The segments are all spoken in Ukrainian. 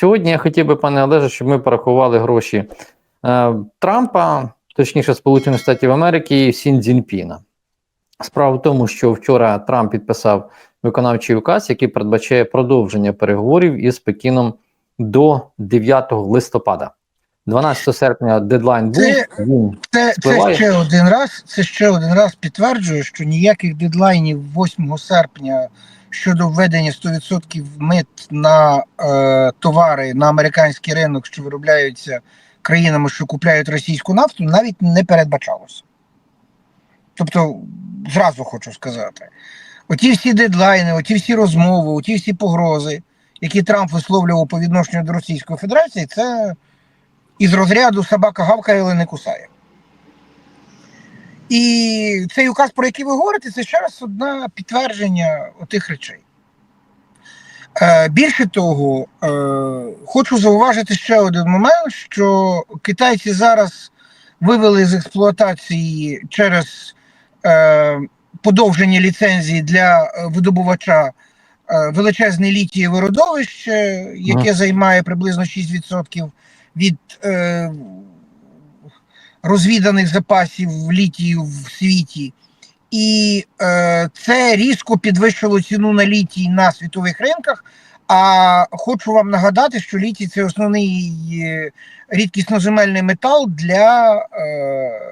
Сьогодні я хотів би, пане Олеже, щоб ми порахували гроші е, Трампа, точніше, Сполучених Штатів Америки і Сін Цзіньпіна. Справа в тому, що вчора Трамп підписав виконавчий указ, який передбачає продовження переговорів із Пекіном до 9 листопада. 12 серпня дедлайн був. Це- Він Це, це ще один раз. Це ще один раз підтверджує, що ніяких дедлайнів 8 серпня щодо введення 100% мит на е, товари на американський ринок, що виробляються країнами, що купляють російську нафту, навіть не передбачалося. Тобто, зразу хочу сказати, оті всі дедлайни, оті всі розмови, оті всі погрози, які Трамп висловлював по відношенню до Російської Федерації, це із розряду собака гавкає, але не кусає. І цей указ, про який ви говорите, це ще раз одне підтвердження тих речей. Е, більше того, е, хочу зауважити ще один момент, що китайці зараз вивели з експлуатації через е, подовження ліцензії для видобувача е, величезне літієве родовище, яке займає приблизно 6% від е, розвіданих запасів літію в світі. І е, це різко підвищило ціну на літій на світових ринках. А хочу вам нагадати, що літій це основний е, рідкісноземельний метал для е,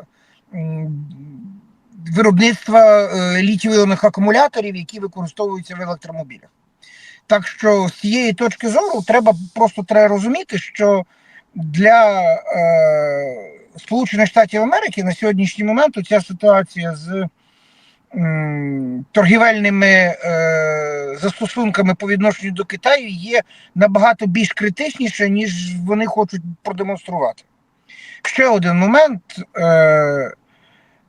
виробництва е, літій-іонних акумуляторів, які використовуються в електромобілях. Так що з цієї точки зору треба просто треба розуміти, що для е, Сполучених Штатів Америки на сьогоднішній момент ця ситуація з торгівельними е, застосунками по відношенню до Китаю є набагато більш критичніша, ніж вони хочуть продемонструвати. Ще один момент. Е,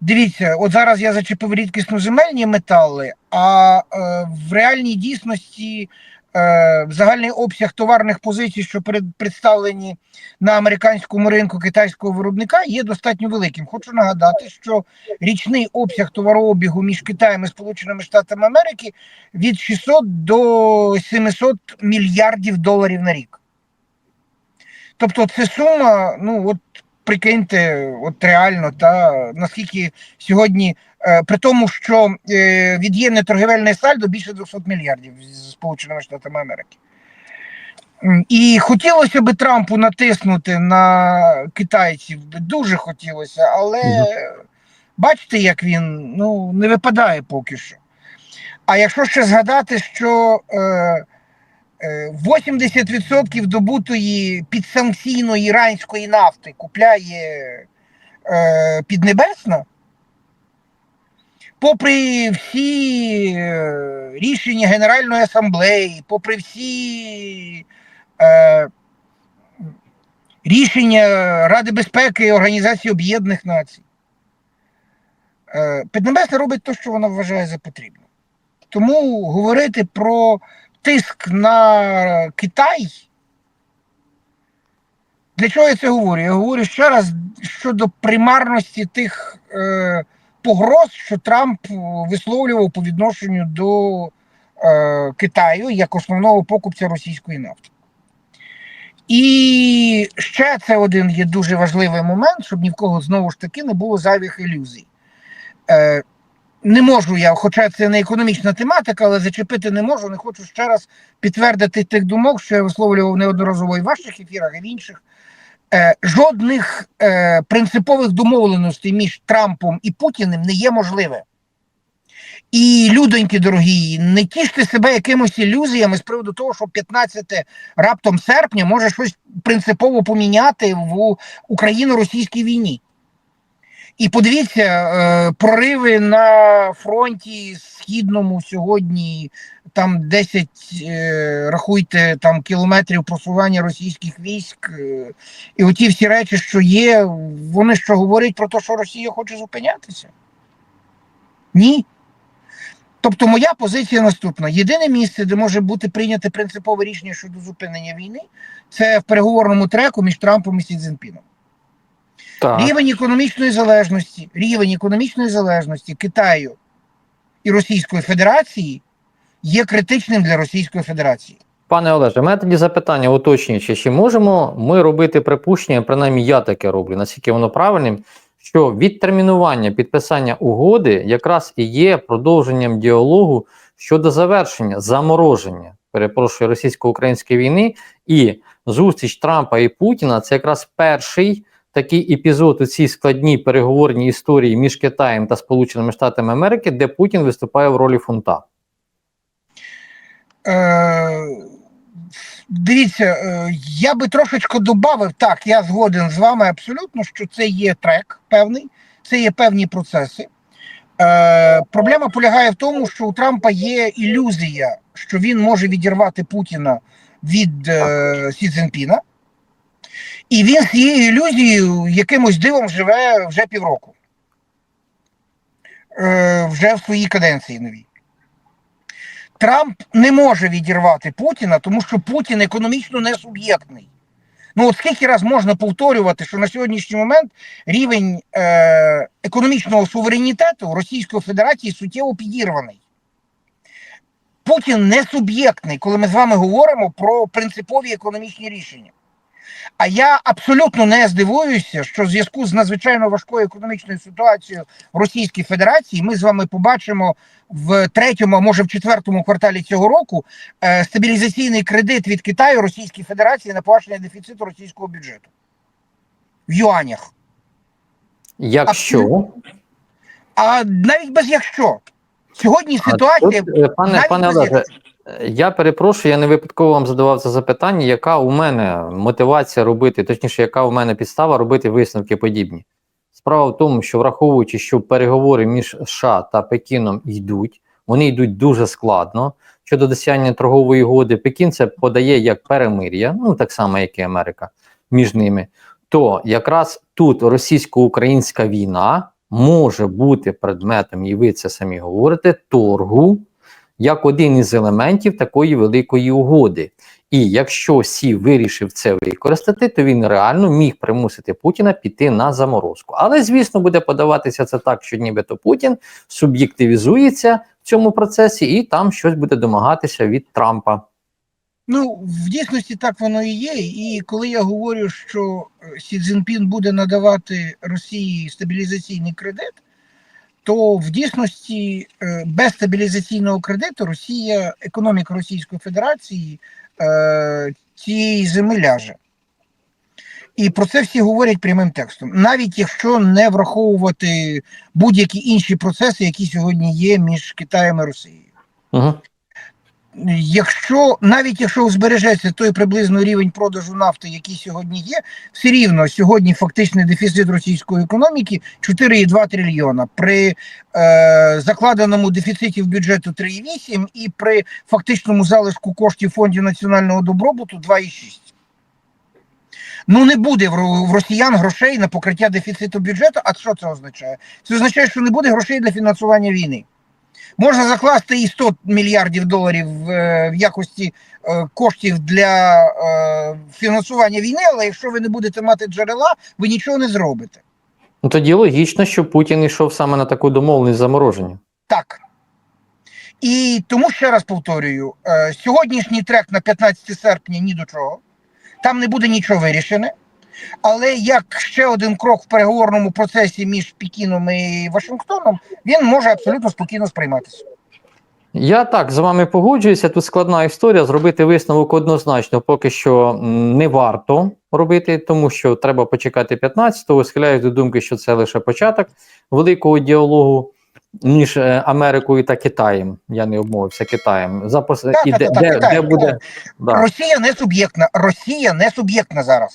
дивіться, от зараз я зачепив рідкісноземельні метали, а е, в реальній дійсності загальний обсяг товарних позицій, що представлені на американському ринку китайського виробника, є достатньо великим. Хочу нагадати, що річний обсяг товарообігу між Китаєм і Сполученими Штатами Америки від 600 до 700 мільярдів доларів на рік. Тобто, це сума, ну от прикиньте, от реально, та наскільки сьогодні, е, при тому, що е, від'ємне торгівельне сальдо більше 200 мільярдів з Сполученими Штатами Америки. І хотілося би Трампу натиснути на китайців, дуже хотілося, але Мгм. бачите, як він ну, не випадає поки що. А якщо ще згадати, що е, 80% добутої підсанкційної іранської нафти купляє е, Піднебесна, попри всі е, рішення Генеральної асамблеї, попри всі е, рішення Ради безпеки і Організації Об'єднаних Націй, е, Піднебесна робить те, що вона вважає за потрібне. Тому говорити про тиск на Китай. Для чого я це говорю? Я говорю ще раз щодо примарності тих е, погроз, що Трамп висловлював по відношенню до е, Китаю як основного покупця російської нафти. І ще це один є дуже важливий момент, щоб ні в кого знову ж таки не було зайвих ілюзій. Е, не можу я, хоча це не економічна тематика, але зачепити не можу. Не хочу ще раз підтвердити тих думок, що я висловлював неодноразово і в ваших ефірах, і в інших. Е, жодних е, принципових домовленостей між Трампом і Путіним не є можливе. І людоньки дорогі, не тіште себе якимось ілюзіями з приводу того, що 15 раптом серпня може щось принципово поміняти в україно-російській війні. І подивіться, е, прориви на фронті східному сьогодні, там 10, е, рахуйте, там кілометрів просування російських військ. е, І оті всі речі, що є, вони що говорять про те, що Росія хоче зупинятися? Ні. Тобто моя позиція наступна: єдине місце, де може бути прийняте принципове рішення щодо зупинення війни, це в переговорному треку між Трампом і Сі Цзінпіном. Так. Рівень економічної залежності, рівень економічної залежності Китаю і Російської Федерації є критичним для Російської Федерації. Пане Олеже, мене тоді запитання уточнюючи, чи можемо ми робити припущення, принаймні я таке роблю, наскільки воно правильним, що відтермінування підписання угоди якраз і є продовженням діалогу щодо завершення замороження, перепрошую, російсько-української війни, і зустріч Трампа і Путіна це якраз перший такий епізод у цій складній переговорній історії між Китаєм та Сполученими Штатами Америки, де Путін виступає в ролі фунта. Е, дивіться, е, я би трошечки додав, так, я згоден з вами абсолютно, що це є трек певний, це є певні процеси. Е, проблема полягає в тому, що у Трампа є ілюзія, що він може відірвати Путіна від е, Сі Цзіньпіна. І він з цією ілюзією якимось дивом живе вже півроку. Е, вже в своїй каденції новій. Трамп не може відірвати Путіна, тому що Путін економічно не суб'єктний. Ну, от скільки раз можна повторювати, що на сьогоднішній момент рівень е, економічного суверенітету Російської Федерації суттєво підірваний. Путін не суб'єктний, коли ми з вами говоримо про принципові економічні рішення. А я абсолютно не здивуюся, що в зв'язку з надзвичайно важкою економічною ситуацією в Російській Федерації ми з вами побачимо в третьому, а може в четвертому кварталі цього року е, стабілізаційний кредит від Китаю Російській Федерації на погашення дефіциту російського бюджету. В юанях. Якщо? А навіть без якщо. Сьогодні А ситуація тут, е, пане, навіть пане Олеже, я перепрошую, я не випадково вам задавав це запитання, яка у мене мотивація робити, точніше, яка у мене підстава робити висновки подібні. Справа в тому, що враховуючи, що переговори між США та Пекіном йдуть, вони йдуть дуже складно. Щодо досягнення торгової угоди, Пекін це подає як перемир'я, ну так само, як і Америка між ними. То якраз тут російсько-українська війна може бути предметом, і ви це самі говорите, торгу як один із елементів такої великої угоди. І якщо Сі вирішив це використати, то він реально міг примусити Путіна піти на заморозку. Але, звісно, буде подаватися це так, що нібито Путін суб'єктивізується в цьому процесі і там щось буде домагатися від Трампа. Ну, в дійсності так воно і є. І коли я говорю, що е, Сі Цзіньпін буде надавати Росії стабілізаційний кредит, то в дійсності е, без стабілізаційного кредиту Росія, економіка Російської Федерації е, цієї зими ляже. І про це всі говорять прямим текстом, навіть якщо не враховувати будь-які інші процеси, які сьогодні є між Китаєм і Росією. Угу. Якщо навіть якщо збережеться той приблизно рівень продажу нафти, який сьогодні є, все рівно сьогодні фактичний дефіцит російської економіки 4,2 трильйона при е, закладеному дефіциті в бюджету 3,8 і при фактичному залишку коштів фондів національного добробуту 2,6. Ну не буде в росіян грошей на покриття дефіциту бюджету. А що це означає? Це означає, що не буде грошей для фінансування війни. Можна закласти і 100 мільярдів доларів е, в якості е, коштів для е, фінансування війни, але якщо ви не будете мати джерела, ви нічого не зробите. Ну тоді логічно, що Путін йшов саме на таку домовленість замороження. Так. І тому ще раз повторюю: сьогоднішній трек на 15 серпня ні до чого. Там не буде нічого вирішене. Але як ще один крок в переговорному процесі між Пекіном і Вашингтоном, він може абсолютно спокійно сприйматися. Я так з вами погоджуюся. Тут складна історія. Зробити висновок однозначно поки що не варто робити, тому що треба почекати 15-го. Схиляюсь до думки, що це лише початок великого діалогу між е, Америкою та Китаєм. Я не обмовився Китаєм. Запас Так, і так, де, так, де, Китай, де буде да. Росія не суб'єктна. Росія не суб'єктна зараз.